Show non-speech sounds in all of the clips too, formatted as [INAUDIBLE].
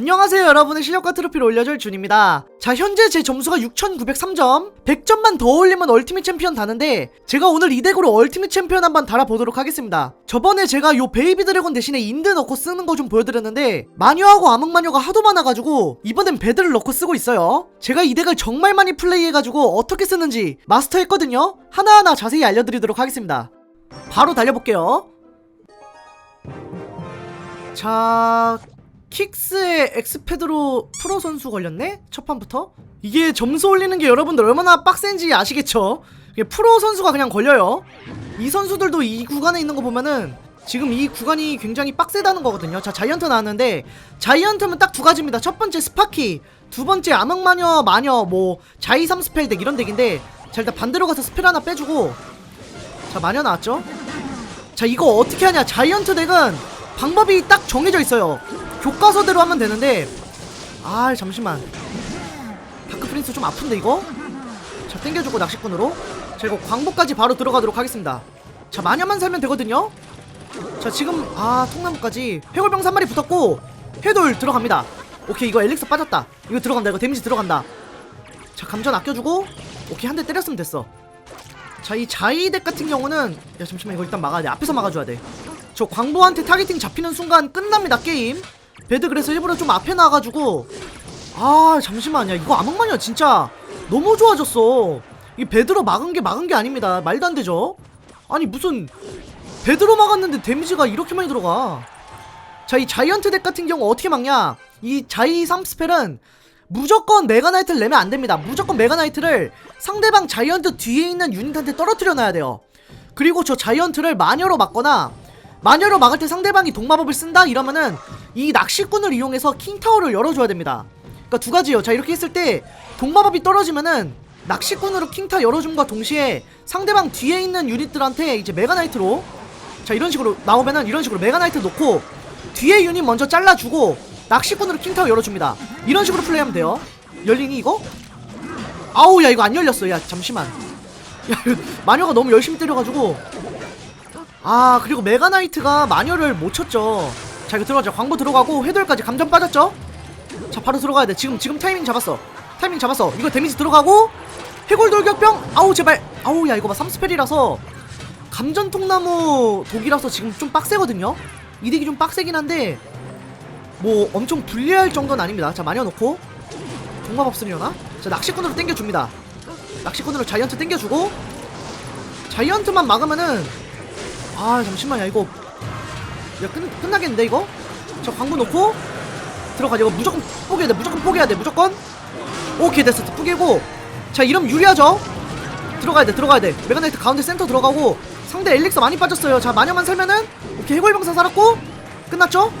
안녕하세요 여러분의 실력과 트로피를 올려줄 준입니다. 자 현재 제 점수가 6903점. 100점만 더 올리면 얼티밋 챔피언 다는데 제가 오늘 이 덱으로 얼티밋 챔피언 한번 달아보도록 하겠습니다. 저번에 제가 요 베이비 드래곤 대신에 인드 넣고 쓰는 거 좀 보여드렸는데 마녀하고 암흑마녀가 하도 많아가지고 이번엔 배드를 넣고 쓰고 있어요. 제가 이 덱을 정말 많이 플레이해가지고 어떻게 쓰는지 마스터했거든요. 하나하나 자세히 알려드리도록 하겠습니다. 바로 달려볼게요. 자 킥스의 엑스패드로 프로 선수 걸렸네? 첫 판부터? 이게 점수 올리는 게 여러분들 얼마나 빡센지 아시겠죠? 프로 선수가 그냥 걸려요. 이 선수들도 이 구간에 있는 거 보면은 지금 이 구간이 굉장히 빡세다는 거거든요. 자, 자이언트 나왔는데 자이언트는 딱두 가지입니다. 첫 번째 스파키, 두 번째 암흑마녀, 마녀, 뭐 자이 3스펠 덱 이런 덱인데 자, 일단 반대로 가서 스펠 하나 빼주고 자, 마녀 나왔죠? 자, 이거 어떻게 하냐? 자이언트 덱은 방법이 딱 정해져 있어요. 교과서대로 하면 되는데. 아 잠시만. 다크 프린스 좀 아픈데 이거? 자 땡겨주고 낚시꾼으로. 자 이거 광복까지 바로 들어가도록 하겠습니다. 자 마녀만 살면 되거든요? 자 지금 아 통나무까지. 해골병 3마리 붙었고 해돌 들어갑니다. 오케이 이거 엘릭서 빠졌다. 이거 들어간다 이거 데미지 들어간다. 자 감전 아껴주고 오케이 한 대 때렸으면 됐어. 자 이 자이덱 같은 경우는 야 잠시만 이거 일단 막아야 돼. 앞에서 막아줘야 돼저 광보한테 타겟팅 잡히는 순간 끝납니다 게임 배드 그래서 일부러 좀 앞에 나가지고. 아 잠시만요. 이거 암흑마녀 진짜 너무 좋아졌어. 이 배드로 막은 게 막은 게 아닙니다. 말도 안 되죠? 아니 무슨 배드로 막았는데 데미지가 이렇게 많이 들어가? 자 이 자이언트 덱 같은 경우 어떻게 막냐? 이 자이 3스펠은 무조건 메가나이트를 내면 안 됩니다. 무조건 메가나이트를 상대방 자이언트 뒤에 있는 유닛한테 떨어뜨려 놔야 돼요. 그리고 저 자이언트를 마녀로 막거나 마녀로 막을 때 상대방이 동마법을 쓴다? 이러면은 이 낚시꾼을 이용해서 킹타워를 열어줘야 됩니다. 그러니까 두 가지요. 자 이렇게 했을 때 동마법이 떨어지면은 낚시꾼으로 킹타 열어줌과 동시에 상대방 뒤에 있는 유닛들한테 이제 메가나이트로 자 이런 식으로 나오면은 이런 식으로 메가나이트 놓고 뒤에 유닛 먼저 잘라주고 낚시꾼으로 킹타워 열어줍니다. 이런 식으로 플레이하면 돼요. 열리니 이거? 아우 야 이거 안 열렸어. 야 잠시만. 야 마녀가 너무 열심히 때려가지고 아 그리고 메가나이트가 마녀를 못 쳤죠 자 이거 들어가자 광고 들어가고 회돌까지 감전 빠졌죠? 자 바로 들어가야 돼. 지금 지금 타이밍 잡았어. 타이밍 잡았어. 이거 데미지 들어가고 해골 돌격병? 아우 제발. 아우 야 이거 봐. 3스펠이라서 감전 통나무 독이라서 지금 좀 빡세거든요? 이득이 좀 빡세긴 한데 뭐 엄청 불리할 정도는 아닙니다. 자 마녀 놓고 동마법 쓰려나? 자 낚시꾼으로 땡겨줍니다. 낚시꾼으로 자이언트 땡겨주고 자이언트만 막으면은 아 잠시만 야 이거 야 끝, 끝나겠는데 이거? 저 광고 놓고 들어가자 이거 무조건 포기해야 돼 무조건 포기해야 돼 무조건. 오케이 됐어 포기고. 자 이러면 유리하죠? 들어가야 돼 들어가야 돼. 메가나이트 가운데 센터 들어가고 상대 엘릭서 많이 빠졌어요. 자 마녀만 살면은 오케이 해골병사 살았고. 끝났죠?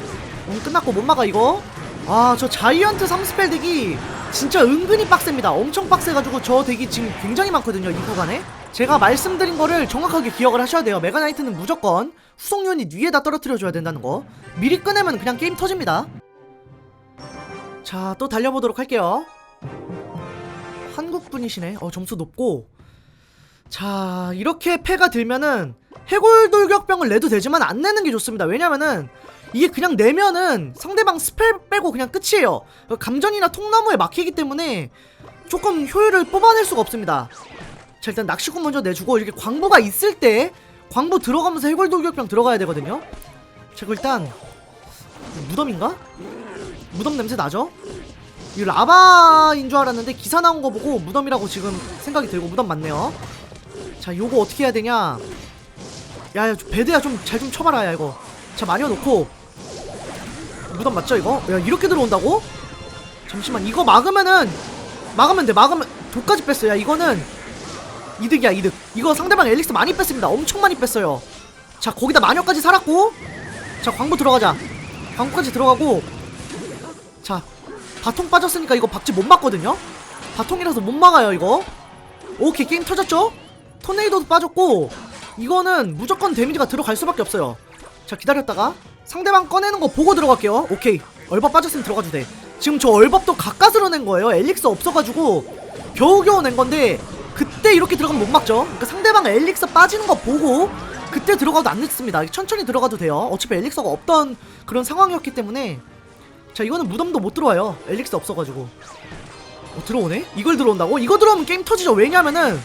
음 끝났고 못 막아 이거. 아 저 자이언트 3스펠 덱이 진짜 은근히 빡셉니다. 엄청 빡세가지고 저 덱이 지금 굉장히 많거든요 이 구간에 제가 말씀드린 거를 정확하게 기억을 하셔야 돼요. 메가나이트는 무조건 후속 유닛 위에다 떨어뜨려줘야 된다는 거. 미리 꺼내면 그냥 게임 터집니다. 자 또 달려보도록 할게요. 한국분이시네. 어 점수 높고. 자 이렇게 패가 들면은 해골 돌격병을 내도 되지만 안 내는 게 좋습니다. 왜냐면은 이게 그냥 내면은 상대방 스펠 빼고 그냥 끝이에요. 감전이나 통나무에 막히기 때문에 조금 효율을 뽑아낼 수가 없습니다 자 일단 낚시꾼 먼저 내주고 이렇게 광부가 있을 때 광부 들어가면서 해골 돌격병 들어가야 되거든요 자 그럼 일단 무덤인가? 무덤 냄새 나죠? 이 라바인 줄 알았는데 기사 나온 거 보고 무덤이라고 지금 생각이 들고 무덤 맞네요 자 요거 어떻게 해야 되냐 야야 배드야 좀잘좀 쳐봐라 야 이거 자 마녀 놓고 무덤 맞죠 이거? 야 이렇게 들어온다고? 잠시만 이거 막으면은 막으면 돼 막으면 독까지 뺐어 야 이거는 이득이야 이득. 이거 상대방 엘릭스 많이 뺐습니다. 엄청 많이 뺐어요. 자 거기다 마녀까지 살았고. 자 광부 들어가자. 광부까지 들어가고. 자 바통 빠졌으니까 이거 박지 못 막거든요? 바통이라서 못 막아요 이거. 오케이 게임 터졌죠? 토네이도도 빠졌고. 이거는 무조건 데미지가 들어갈 수밖에 없어요. 자 기다렸다가 상대방 꺼내는 거 보고 들어갈게요. 오케이. 얼밥 빠졌으면 들어가도 돼. 지금 저 얼밥도 가까스로 낸 거예요. 엘릭스 없어가지고 겨우겨우 낸 건데 그때 이렇게 들어가면 못 막죠. 그러니까 상대방 엘릭스 빠지는 거 보고 그때 들어가도 안 늦습니다. 천천히 들어가도 돼요. 어차피 엘릭서가 없던 그런 상황이었기 때문에. 자 이거는 무덤도 못 들어와요. 엘릭스 없어가지고. 어 들어오네? 이걸 들어온다고? 이거 들어오면 게임 터지죠. 왜냐면은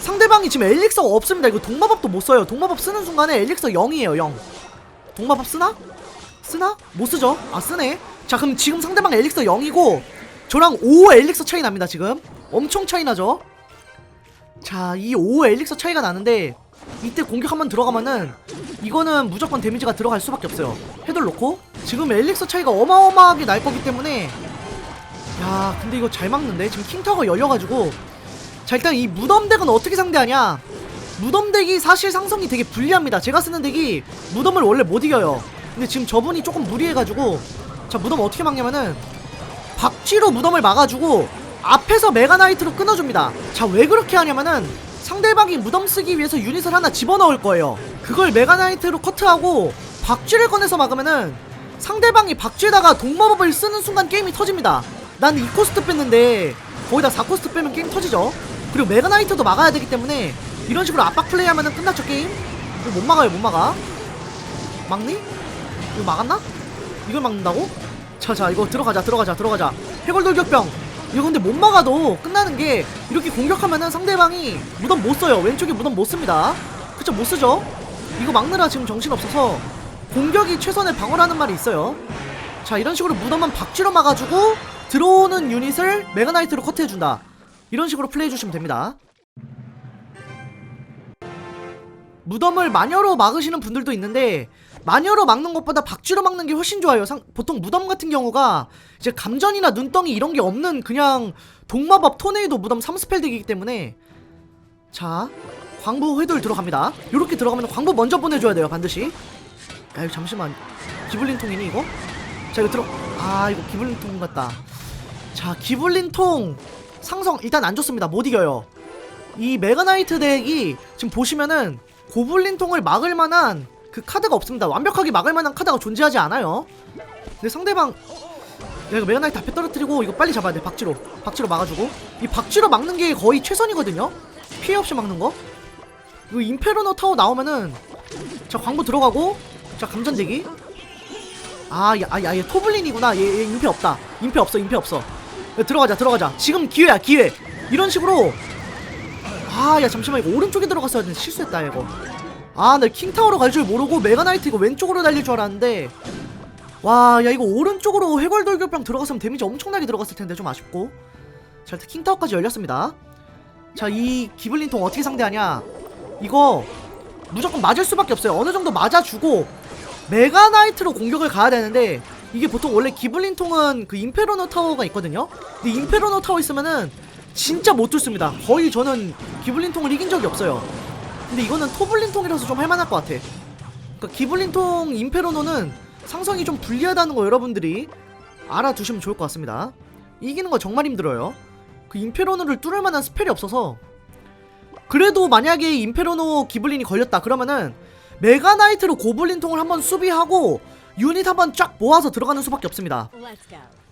상대방이 지금 엘릭서가 없습니다. 이거 동마법도 못 써요. 동마법 쓰는 순간에 엘릭서 0이에요 0 동마법 쓰나? 쓰나? 못 쓰죠. 아 쓰네. 자 그럼 지금 상대방 엘릭서 0이고 저랑 5 엘릭서 차이 납니다 지금. 엄청 차이 나죠 자 이 5 엘릭서 차이가 나는데 이때 공격 한번 들어가면은 이거는 무조건 데미지가 들어갈 수밖에 없어요. 헤드를 놓고 지금 엘릭서 차이가 어마어마하게 날 거기 때문에 야 근데 이거 잘 막는데? 지금 킹타워가 열려가지고 자 일단 이 무덤덱은 어떻게 상대하냐? 무덤덱이 사실 상성이 되게 불리합니다. 제가 쓰는 덱이 무덤을 원래 못 이겨요. 근데 지금 저분이 조금 무리해가지고 자 무덤 어떻게 막냐면은 박쥐로 무덤을 막아주고 앞에서 메가나이트로 끊어줍니다. 자 왜 그렇게 하냐면은 상대방이 무덤 쓰기 위해서 유닛을 하나 집어넣을 거예요. 그걸 메가나이트로 커트하고 박쥐를 꺼내서 막으면은 상대방이 박쥐에다가 동마법을 쓰는 순간 게임이 터집니다. 난 2코스트 뺐는데 거기다 4코스트 빼면 게임 터지죠. 그리고 메가나이트도 막아야 되기 때문에 이런 식으로 압박 플레이하면은 끝났죠 게임? 이거 못 막아요 못 막아. 막니? 이거 막았나? 이걸 막는다고? 자자 이거 들어가자 들어가자 들어가자. 해골돌격병 이거 근데 못 막아도 끝나는 게 이렇게 공격하면은 상대방이 무덤 못 써요. 왼쪽에 무덤 못 씁니다. 그쵸? 못 쓰죠? 이거 막느라 지금 정신없어서 공격이 최선의 방어라는 말이 있어요. 자 이런 식으로 무덤은 박쥐로 막아주고 들어오는 유닛을 메가나이트로 커트해준다. 이런 식으로 플레이해주시면 됩니다. 무덤을 마녀로 막으시는 분들도 있는데 마녀로 막는 것보다 박쥐로 막는 게 훨씬 좋아요. 상, 보통 무덤 같은 경우가 이제 감전이나 눈덩이 이런 게 없는 그냥 동마법 토네이도 무덤 3스펠 덱이기 때문에 자 광부 회돌 들어갑니다. 요렇게 들어가면 광부 먼저 보내줘야 돼요 반드시. 야 이거 잠시만 기블린 통이니 이거? 자 이거 들어 아 이거 기블린 통 같다. 자 기블린 통 상성 일단 안 좋습니다. 못 이겨요. 이 메가나이트 덱이 지금 보시면은 고블린 통을 막을 만한 그 카드가 없습니다. 완벽하게 막을 만한 카드가 존재하지 않아요. 근데 상대방 야 이거 메가나이트 앞에 떨어뜨리고 이거 빨리 잡아야 돼 박쥐로 박쥐로 막아주고 이 박쥐로 막는 게 거의 최선이거든요. 피해 없이 막는 거. 이거 임페르노 타워 나오면은 자 광부 들어가고 자 감전대기. 아야야 얘 토블린이구나 얘, 얘 임페 없다. 임페 없어 임페 없어. 야, 들어가자 들어가자 지금 기회야 기회. 이런 식으로 아 야 잠시만 이거 오른쪽에 들어갔어야 되는데 실수했다 이거 아 나 킹타워로 갈 줄 모르고 메가나이트 이거 왼쪽으로 달릴 줄 알았는데. 와 야 이거 오른쪽으로 해골돌격병 들어갔으면 데미지 엄청나게 들어갔을 텐데 좀 아쉽고. 자 일단 킹타워까지 열렸습니다. 자 이 기블린통 어떻게 상대하냐? 이거 무조건 맞을 수밖에 없어요. 어느 정도 맞아주고 메가나이트로 공격을 가야 되는데 이게 보통 원래 기블린통은 그 임페로노 타워가 있거든요? 근데 임페로노 타워 있으면은 진짜 못 뚫습니다. 거의 저는 기블린통을 이긴 적이 없어요. 근데 이거는 토블린통이라서 좀 할만할 것 같아. 그러니까 기블린통 임페로노는 상성이 좀 불리하다는 거 여러분들이 알아두시면 좋을 것 같습니다. 이기는 거 정말 힘들어요. 그 임페로노를 뚫을 만한 스펠이 없어서 그래도 만약에 임페로노 기블린이 걸렸다 그러면은 메가나이트로 고블린통을 한번 수비하고 유닛 한번 쫙 모아서 들어가는 수밖에 없습니다.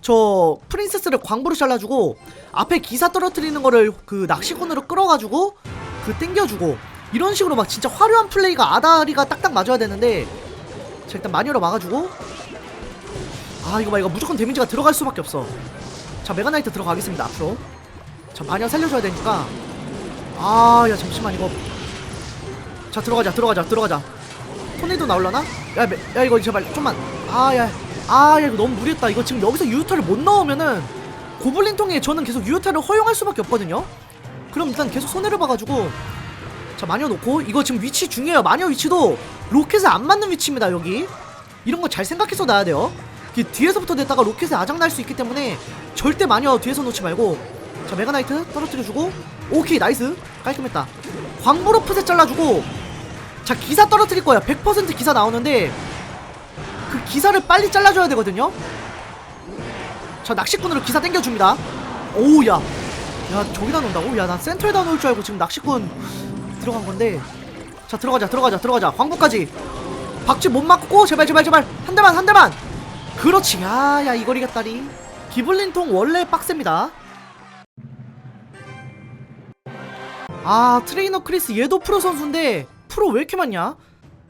저 프린세스를 광부로 잘라주고 앞에 기사 떨어뜨리는 거를 그 낚시꾼으로 끌어가지고 그 땡겨주고 이런 식으로 막 진짜 화려한 플레이가 아다리가 딱딱 맞아야 되는데 자 일단 마녀로 막아주고. 아 이거 봐 이거 무조건 데미지가 들어갈 수밖에 없어. 자 메가나이트 들어가겠습니다 앞으로. 자 마녀 살려줘야 되니까. 아 야 잠시만 이거. 자 들어가자 들어가자 들어가자. 토네이도 나올라나? 야, 메- 야 이거 제발 좀만. 아야 아, 야, 이거 너무 무리했다. 이거 지금 여기서 유효타를 못 넣으면은 고블린 통에 저는 계속 유효타를 허용할 수밖에 없거든요. 그럼 일단 계속 손해를 봐가지고 자 마녀 놓고 이거 지금 위치 중요해요. 마녀 위치도 로켓에 안 맞는 위치입니다. 여기 이런 거 잘 생각해서 놔야 돼요. 이 뒤에서부터 냈다가 로켓에 아작 날 수 있기 때문에 절대 마녀 뒤에서 놓지 말고 자 메가나이트 떨어뜨려주고 오케이 나이스 깔끔했다. 광부로 푸세 잘라주고 자 기사 떨어뜨릴 거야. 100% 기사 나오는데 그 기사를 빨리 잘라줘야 되거든요. 자 낚시꾼으로 기사 땡겨줍니다. 오우야, 야 저기다 놓는다고? 야 난 센터에다 놓을 줄 알고 지금 낚시꾼 들어간 건데. 자 들어가자 들어가자 들어가자 광부까지. 박쥐 못 맞고 제발 제발 제발 한 대만 한 대만. 그렇지 야야 이걸 이겼다리. 기블린통 원래 빡셉니다. 아 트레이너 크리스 얘도 프로 선수인데 프로 왜 이렇게 많냐?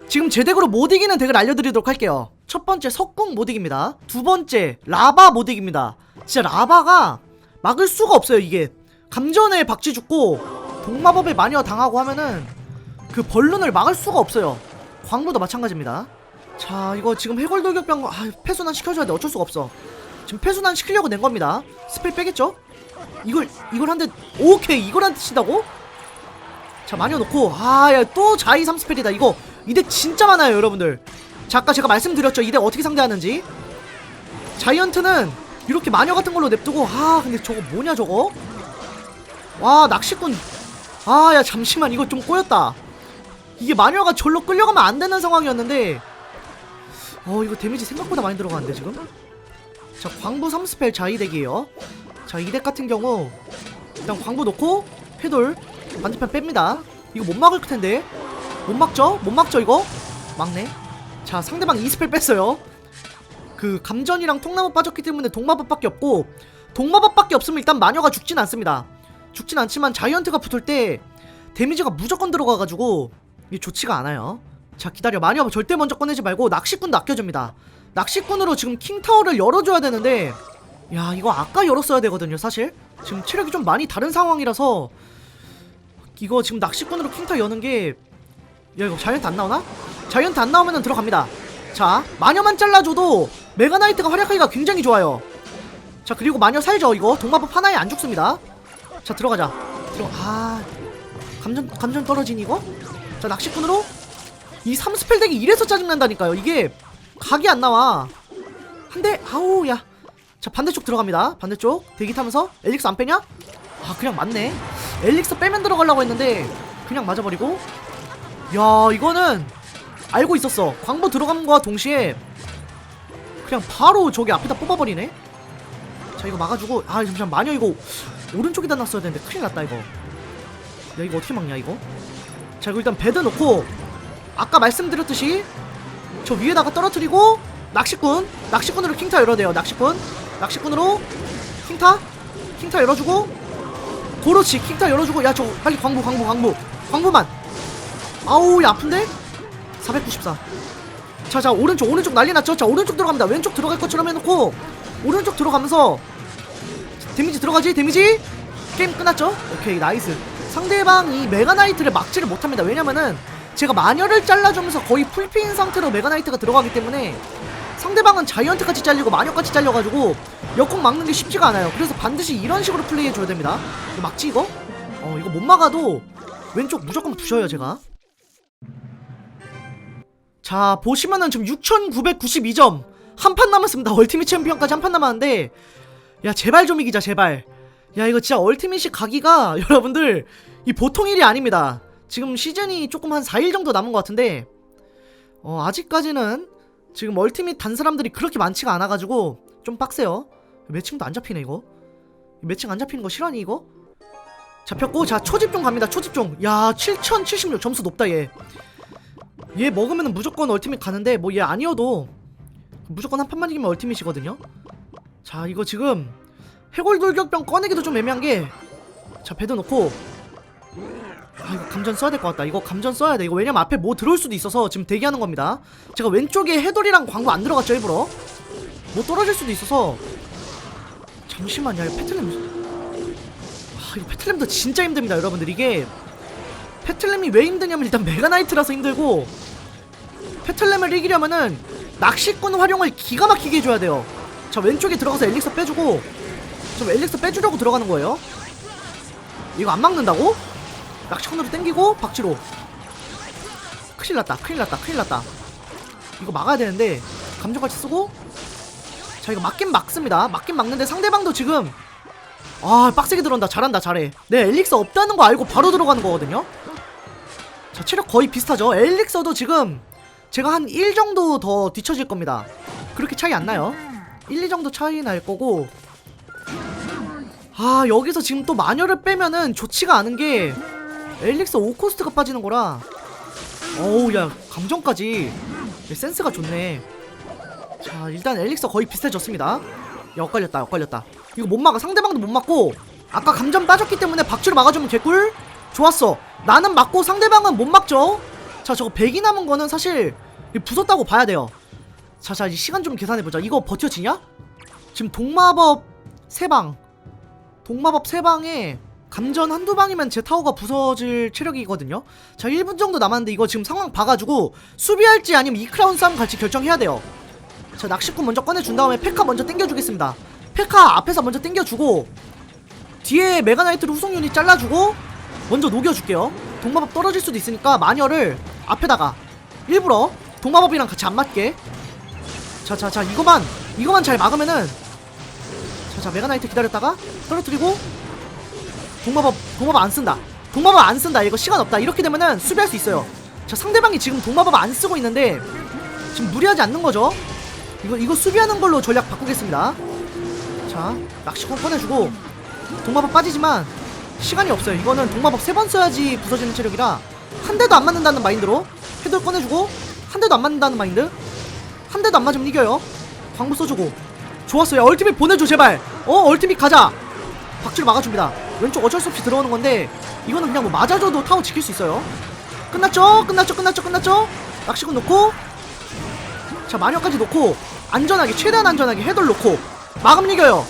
지금 제 덱으로 못 이기는 덱을 알려드리도록 할게요. 첫 번째 석궁 못 이깁니다. 두 번째 라바 못 이깁니다. 진짜 라바가 막을 수가 없어요 이게. 감전에 박쥐 죽고 동마법에 마녀 당하고 하면은 그 벌룬을 막을 수가 없어요. 광부도 마찬가지입니다. 자 이거 지금 해골 돌격병 아, 패순환 시켜줘야 돼 어쩔 수가 없어. 지금 패순환 시키려고 낸 겁니다. 스펠 빼겠죠? 이걸 이걸 한대 오케이 이걸 한대 친다고? 자 마녀 놓고 아 야 또 자이 3스펠이다 이거 이대 진짜 많아요 여러분들 자 아까 제가 말씀드렸죠 이대 어떻게 상대하는지 자이언트는 이렇게 마녀 같은 걸로 냅두고 아 근데 저거 뭐냐 저거 와 낚시꾼 아 야 잠시만. 이거 좀 꼬였다. 이게 마녀가 절로 끌려가면 안 되는 상황이었는데. 어 이거 데미지 생각보다 많이 들어가는데 지금? 자 광부 3스펠 자이 덱이에요. 자 이 덱 같은 경우 일단 광부 놓고 해돌 반대편 뺍니다. 이거 못 막을 텐데. 못 막죠? 못 막죠 이거? 막네. 자 상대방 2스펠 뺐어요. 그 감전이랑 통나무 빠졌기 때문에 동마법밖에 없고 동마법밖에 없으면 일단 마녀가 죽진 않습니다 죽진 않지만 자이언트가 붙을 때 데미지가 무조건 들어가가지고 이게 좋지가 않아요. 자 기다려. 마녀 절대 먼저 꺼내지 말고 낚시꾼도 아껴줍니다. 낚시꾼으로 지금 킹타워를 열어줘야 되는데 야 이거 아까 열었어야 되거든요 사실. 지금 체력이 좀 많이 다른 상황이라서 이거 지금 낚시꾼으로 킹타 여는 게 야 이거 자이언트 안 나오나? 자이언트 안 나오면은 들어갑니다. 자 마녀만 잘라줘도 메가나이트가 활약하기가 굉장히 좋아요. 자 그리고 마녀 살죠 이거. 동마법 하나에 안 죽습니다 자 들어가자. 들어 아 감전 감전 떨어진 이거? 자 낚시꾼으로? 이 3스펠 덱이 이래서 짜증난다니까요. 이게 각이 안 나와. 한대 아우 야 자 반대쪽 들어갑니다. 반대쪽. 대기 타면서 엘릭스 안 빼냐? 아 그냥 맞네. 엘릭스 빼면 들어가려고 했는데 그냥 맞아버리고. 야 이거는 알고 있었어. 광부 들어감과 동시에 그냥 바로 저기 앞에다 뽑아버리네. 자 이거 막아주고. 아 잠시만. 마녀 이거 오른쪽에다 놨어야 되는데 큰일 났다 이거. 야 이거 어떻게 막냐 이거? 자 이거 일단 베드 놓고 아까 말씀드렸듯이 저 위에다가 떨어뜨리고 낚시꾼 낚시꾼으로 킹타 열어야 돼요 낚시꾼. 낚시꾼으로 킹타 킹타 열어주고 그렇지 킹타 열어주고 야 저 빨리 광부 광부 광부. 광부만. 아우 야 아픈데? 494 자자 오른쪽 오른쪽 난리 났죠? 자 오른쪽 들어갑니다. 왼쪽 들어갈 것처럼 해놓고 오른쪽 들어가면서 데미지 들어가지? 데미지? 게임 끝났죠? 오케이 나이스. 상대방이 메가나이트를 막지를 못합니다. 왜냐면은 제가 마녀를 잘라주면서 거의 풀피인 상태로 메가나이트가 들어가기 때문에 상대방은 자이언트까지 잘리고 마녀까지 잘려가지고 역공 막는 게 쉽지가 않아요. 그래서 반드시 이런 식으로 플레이해줘야 됩니다. 이거 막지 이거? 어 이거 못 막아도 왼쪽 무조건 부셔요 제가. 자 보시면은 지금 6992점 한 판 남았습니다. [LAUGHS] 얼티밋 챔피언까지 한 판 남았는데 야 제발 좀 이기자 제발. 야 이거 진짜 얼티밋이 가기가 [LAUGHS] 여러분들 이 보통 일이 아닙니다. 지금 시즌이 조금 한 4일 정도 남은 것 같은데 어 아직까지는 지금 얼티밋 단 사람들이 그렇게 많지가 않아가지고 좀 빡세요. 매칭도 안 잡히네 이거. 매칭 안 잡히는 거 싫어하니 이거? 잡혔고 자 초집중 갑니다 초집중 야 7076 점수 높다 얘. 얘 먹으면 무조건 얼티밋 가는데 뭐 얘 아니어도 무조건 한 판만 이기면 얼티밋이거든요 자 이거 지금 해골 돌격병 꺼내기도 좀 애매한 게 자 배드 놓고. 아 이거 감전 써야 될 것 같다. 이거 감전 써야 돼. 이거 왜냐면 앞에 뭐 들어올 수도 있어서 지금 대기하는 겁니다. 제가 왼쪽에 해돌이랑 광고 안 들어갔죠 일부러? 뭐 떨어질 수도 있어서. 잠시만요 패틀렘 아 이거 패틀렘도 진짜 힘듭니다 여러분들. 이게 패틀렘이 왜 힘드냐면 일단 메가나이트라서 힘들고 패틀렘을 이기려면은 낚시꾼 활용을 기가 막히게 해줘야 돼요 자 왼쪽에 들어가서 엘릭서 빼주고 좀 엘릭서 빼주려고 들어가는 거예요. 이거 안 막는다고? 낚시꾼으로 땡기고 박지로. 큰일 났다 큰일 났다 큰일 났다. 이거 막아야 되는데 감정같이 쓰고. 자 이거 막긴 막습니다. 막긴 막는데 상대방도 지금 아 빡세게 들어온다. 잘한다 잘해. 네 엘릭서 없다는 거 알고 바로 들어가는 거거든요. 자 체력 거의 비슷하죠? 엘릭서도 지금 제가 한 1 정도 더 뒤쳐질 겁니다. 그렇게 차이 안 나요 1, 2 정도 차이 날 거고. 아 여기서 지금 또 마녀를 빼면은 좋지가 않은 게 엘릭서 5코스트가 빠지는 거라. 어우 야 감정까지. 얘 센스가 좋네. 자 일단 엘릭서 거의 비슷해졌습니다. 야 엇갈렸다 엇갈렸다. 이거 못 막아. 상대방도 못 막고. 아까 감전 빠졌기 때문에 박쥐로 막아주면 개꿀? 좋았어. 나는 막고 상대방은 못 막죠? 자 저거 100이 남은 거는 사실 부쉈다고 봐야 돼요 자자 이 시간 좀 계산해보자. 이거 버텨지냐? 지금 동마법 세방. 동마법 세방에 감전 한두 방이면 제 타워가 부서질 체력이거든요. 자 1분 정도 남았는데 이거 지금 상황 봐가지고 수비할지 아니면 이 크라운 싸움 갈지 결정해야 돼요. 자 낚시꾼 먼저 꺼내준 다음에 페카 먼저 땡겨주겠습니다. 페카 앞에서 먼저 땡겨주고 뒤에 메가나이트로 후속 유닛 잘라주고 먼저 녹여줄게요. 동마법 떨어질 수도 있으니까 마녀를 앞에다가 일부러 동마법이랑 같이 안 맞게 자자자 이거만 이거만 잘 막으면은 자자 메가나이트 기다렸다가 떨어뜨리고 동마법 동마법 안 쓴다. 동마법 안 쓴다. 이거 시간 없다. 이렇게 되면은 수비할 수 있어요. 자 상대방이 지금 동마법 안 쓰고 있는데 지금 무리하지 않는 거죠? 이거 이거 수비하는 걸로 전략 바꾸겠습니다. 자 낚시권 꺼내주고 동마법 빠지지만 시간이 없어요. 이거는 동마법 세 번 써야지 부서지는 체력이라 한 대도 안 맞는다는 마인드로 헤드 꺼내주고 한 대도 안 맞는다는 마인드 한 대도 안 맞으면 이겨요. 광부 써주고. 좋았어요. 얼티밋 보내줘 제발. 어 얼티밋 가자. 박쥐로 막아줍니다. 왼쪽 어쩔 수 없이 들어오는 건데 이거는 그냥 뭐 맞아줘도 타워 지킬 수 있어요. 끝났죠? 끝났죠? 끝났죠? 끝났죠? 낚시꾼 놓고. 자 마녀까지 놓고 안전하게 최대한 안전하게 헤드를 놓고 막으면 이겨요.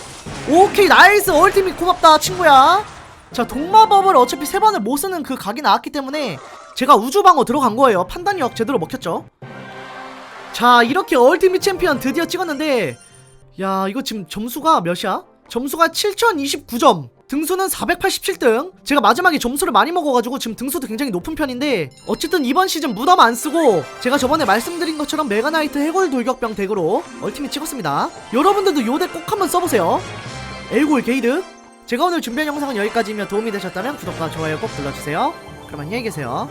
오케이 나이스. 얼티밋 고맙다 친구야. 자 동마법을 어차피 세 번을 못 쓰는 그 각이 나왔기 때문에 제가 우주방어 들어간 거예요. 판단력 제대로 먹혔죠 자 이렇게 얼티밋 챔피언 드디어 찍었는데 야 이거 지금 점수가 몇이야? 점수가 7029점 등수는 487등. 제가 마지막에 점수를 많이 먹어가지고 지금 등수도 굉장히 높은 편인데 어쨌든 이번 시즌 무덤 안 쓰고 제가 저번에 말씀드린 것처럼 메가나이트 해골 돌격병 덱으로 얼티밋 찍었습니다. 여러분들도 요 덱 꼭 한번 써보세요. 엘골 게이드. 제가 오늘 준비한 영상은 여기까지이며 도움이 되셨다면 구독과 좋아요 꼭 눌러주세요. 그럼 안녕히 계세요